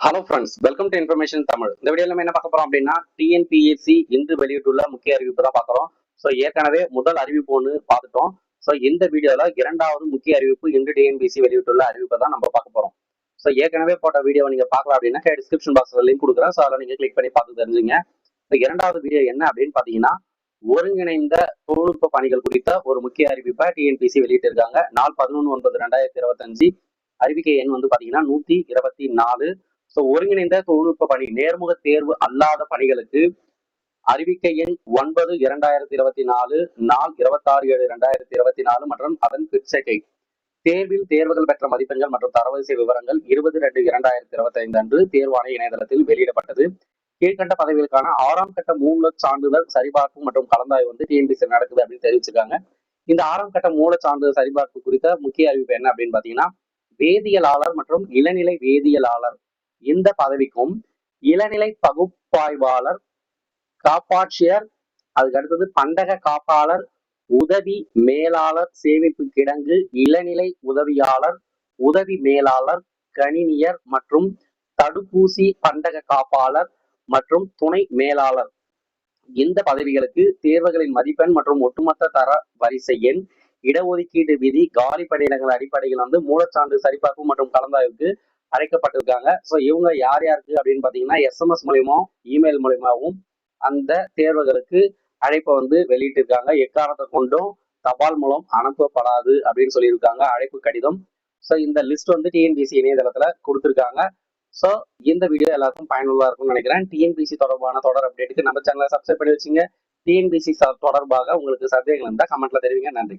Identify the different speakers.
Speaker 1: Hello friends welcome to information Tamil இந்த video நம்ம என்ன பார்க்க போறோம் அப்படின்னா டிஎன்பிஎஸ்சி இன்று வெளியிட்டுள்ள முக்கிய அறிவிப்பு தான் பார்க்குறோம் ஸோ ஏற்கனவே முதல் அறிவிப்பு ஒன்று பார்த்துட்டோம். ஸோ இந்த வீடியோவில் இரண்டாவது முக்கிய அறிவிப்பு இன்று டிஎன்பிஎஸ்சி வெளியிட்டுள்ள அறிவிப்பை தான் நம்ம பார்க்க போறோம். ஸோ ஏற்கனவே போட்ட வீடியோ நீங்க பார்க்கலாம் அப்படின்னா டிஸ்கிரிப்ஷன் பாக்ஸில் லிங்க் கொடுக்குறேன். ஸோ அதில் நீங்க கிளிக் பண்ணி பார்த்து தெரிஞ்சுங்க. இப்போ இரண்டாவது வீடியோ என்ன அப்படின்னு பார்த்தீங்கன்னா ஒருங்கிணைந்த தொழில்நுட்ப பணிகள் குறித்த ஒரு முக்கிய அறிவிப்பை டிஎன்பிசி வெளியிட்டிருக்காங்க. நாள் பதினொன்று ஒன்பது ரெண்டாயிரத்தி இருபத்தஞ்சு. அறிவிக்கை எண் வந்து பார்த்தீங்கன்னா நூற்றி இருபத்தி நாலு. ஸோ ஒருங்கிணைந்த தொழில்நுட்ப பணி நேர்முக தேர்வு அல்லாத பணிகளுக்கு அறிவிக்கை எண் ஒன்பது இரண்டாயிரத்தி இருபத்தி நாலு நாள் இருபத்தாறு ஏழு இரண்டாயிரத்தி இருபத்தி நாலு மற்றும் அதன் பிற்சேகை. தேர்வில் தேர்வுகள் பெற்ற மதிப்பெண்கள் மற்றும் தரவரிசை விவரங்கள் இருபது ரெண்டு இரண்டாயிரத்தி இருபத்தி ஐந்து அன்று தேர்வாணைய இணையதளத்தில் வெளியிடப்பட்டது. கீழ்கண்ட பதவிகளுக்கான ஆறாம் கட்ட மூல சான்றிதழ் சரிபார்ப்பு மற்றும் கலந்தாய்வு வந்து டிஎன்பிசி நடக்குது அப்படின்னு தெரிவிச்சிருக்காங்க. இந்த ஆறாம் கட்ட மூல சான்றிதழ் சரிபார்ப்பு குறித்த முக்கிய அறிவிப்பு என்ன அப்படின்னு பாத்தீங்கன்னா வேதியியலாளர் மற்றும் இளநிலை வேதியியலாளர் இந்த பதவிக்கும் இளநிலை பகுப்பாய்வாளர் காப்பாட்சியர் அதுக்கு அடுத்தது பண்டக காப்பாளர் உதவி மேலாளர் சேமிப்பு கிடங்கு இளநிலை உதவியாளர் உதவி மேலாளர் கணினியர் மற்றும் தடுப்பூசி பண்டக காப்பாளர் மற்றும் துணை மேலாளர். இந்த பதவிகளுக்கு தேர்வுகளின் மதிப்பெண் மற்றும் ஒட்டுமொத்த தர வரிசை எண் இடஒதுக்கீடு விதி காலி பணியிடங்கள் அடிப்படையில் வந்து மூலச்சான்று சரிபார்ப்பு மற்றும் கலந்தாய்வுக்கு அழைக்கப்பட்டிருக்காங்க. ஸோ இவங்க யார் யாருக்கு அப்படின்னு பார்த்தீங்கன்னா எஸ்எம்எஸ் மூலியமாவும் இமெயில் மூலியமாகவும் அந்த தேர்வுகளுக்கு அழைப்பை வந்து வெளியிட்டிருக்காங்க. எக்காரணத்தை கொண்டும் தபால் மூலம் அனுப்பப்படாது அப்படின்னு சொல்லியிருக்காங்க. அழைப்பு கடிதம். ஸோ இந்த லிஸ்ட் வந்து டிஎன்பிசி இணையதளத்துல கொடுத்துருக்காங்க. ஸோ இந்த வீடியோ எல்லாருக்கும் பயனுள்ளதாக இருக்கும்னு நினைக்கிறேன். டிஎன்பிசி தொடர்பான தொடர் அப்டேட்டுக்கு நம்ம சேனலை சப்ஸ்கிரைப் பண்ணி வச்சுங்க. டிஎன்பிசி தொடர்பாக உங்களுக்கு சந்தேகங்கள் இருந்தால் கமெண்ட்ல தெரிவிங்க. நன்றி.